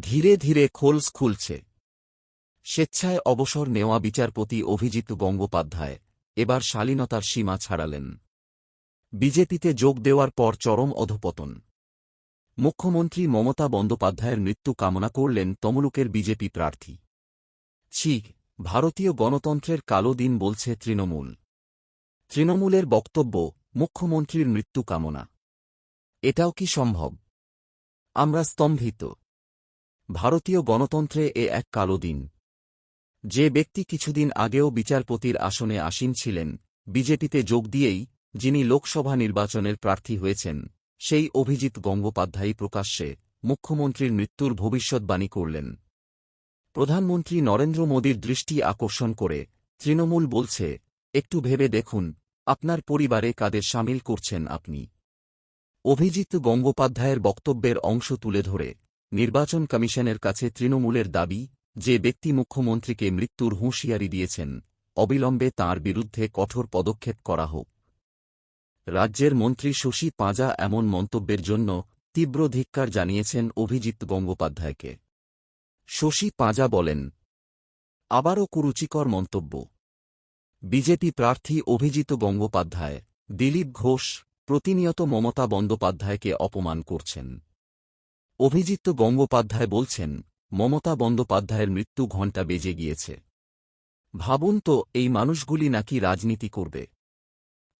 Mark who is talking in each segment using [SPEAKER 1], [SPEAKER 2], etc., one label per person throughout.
[SPEAKER 1] ধীরে ধীরে খোলস খুলছে। স্বেচ্ছায় অবসর নেওয়া বিচারপতি অভিজিৎ গঙ্গোপাধ্যায় এবার শালীনতার সীমা ছাড়ালেন। বিজেপিতে যোগ দেওয়ার পর চরম অধপতন। মুখ্যমন্ত্রী মমতা বন্দ্যোপাধ্যায়ের মৃত্যু কামনা করলেন তমলুকের বিজেপি প্রার্থী। ছি, ভারতীয় গণতন্ত্রের কালো দিন বলছে তৃণমূল। তৃণমূলের বক্তব্য, মুখ্যমন্ত্রীর মৃত্যু কামনা। এটাও কি সম্ভব? আমরা স্তম্ভিত। ভারতীয় গণতন্ত্রে এ এক কালো দিন। যে ব্যক্তি কিছুদিন আগেও বিচারপতির আসনে আসীন ছিলেন, বিজেপিতে যোগ দিয়েই যিনি লোকসভা নির্বাচনের প্রার্থী হয়েছেন, সেই অভিজিৎ গঙ্গোপাধ্যায় প্রকাশ্যে মুখ্যমন্ত্রীর মৃত্যুর ভবিষ্যৎবাণী করলেন। প্রধানমন্ত্রী নরেন্দ্র মোদীর দৃষ্টি আকর্ষণ করে তৃণমূল বলছে, একটু ভেবে দেখুন, আপনার পরিবারে কাদের সামিল করছেন আপনি? অভিজিৎ গঙ্গোপাধ্যায়ের বক্তব্যের অংশ তুলে ধরে নির্বাচন কমিশনের কাছে তৃণমূলের দাবি, যে ব্যক্তি মুখ্যমন্ত্রীকে মৃত্যুর হুঁশিয়ারি দিয়েছেন, অবিলম্বে তার বিরুদ্ধে কঠোর পদক্ষেপ করা হোক। রাজ্যের মন্ত্রী শশী পাঁজা এমন মন্তব্যের জন্য তীব্র ধিক্কার জানিয়েছেন অভিজিৎ গঙ্গোপাধ্যায়কে। শশী পাঁজা বলেন, আবারও কুরুচিকর মন্তব্য। বিজেপি প্রার্থী অভিজিৎ গঙ্গোপাধ্যায়, দিলীপ ঘোষ, প্রতিনিয়ত মমতা বন্দ্যোপাধ্যায়কে অপমান করছেন। অভিজিৎ গঙ্গোপাধ্যায় বলছেন, মমতা বন্দ্যোপাধ্যায়ের মৃত্যু ঘণ্টা বেজে গিয়েছে। ভাবুন তো, এই মানুষগুলি নাকি রাজনীতি করবে।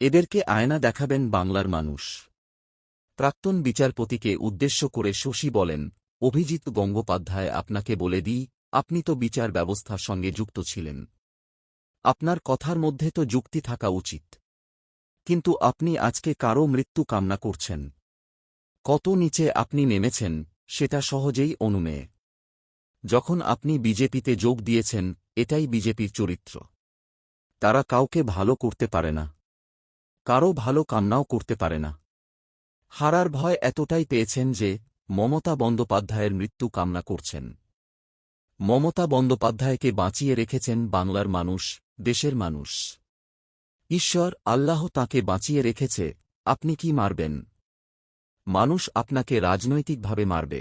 [SPEAKER 1] এদেরকে আয়না দেখাবেন বাংলার মানুষ। প্রাক্তন বিচারপতিকে উদ্দেশ্য করে শশী বলেন, অভিজিৎ গঙ্গোপাধ্যায় আপনাকে বলে দিই, আপনি তো বিচার ব্যবস্থার সঙ্গে যুক্ত ছিলেন। আপনার কথার মধ্যে তো যুক্তি থাকা উচিত। কিন্তু আপনি আজকে কারও মৃত্যু কামনা করছেন। কত নিচে আপনি নেমেছেন, সেটা সহজেই অনুমেয় যখন আপনি বিজেপিতে যোগ দিয়েছেন, এটাই বিজেপির চরিত্র। তারা কাউকে ভালো করতে পারে না। কারও ভালো কামনাও করতে পারে না। হারার ভয় এতটাই পেয়েছেন যে, মমতা বন্দ্যোপাধ্যায়ের মৃত্যু কামনা করছেন। মমতা বন্দ্যোপাধ্যায়কে বাঁচিয়ে রেখেছেন বাংলার মানুষ, দেশের মানুষ। ঈশ্বর, আল্লাহ তাকে বাঁচিয়ে রেখেছে, আপনি কি মারবেন? মানুষ আপনাকে রাজনৈতিকভাবে মারবে।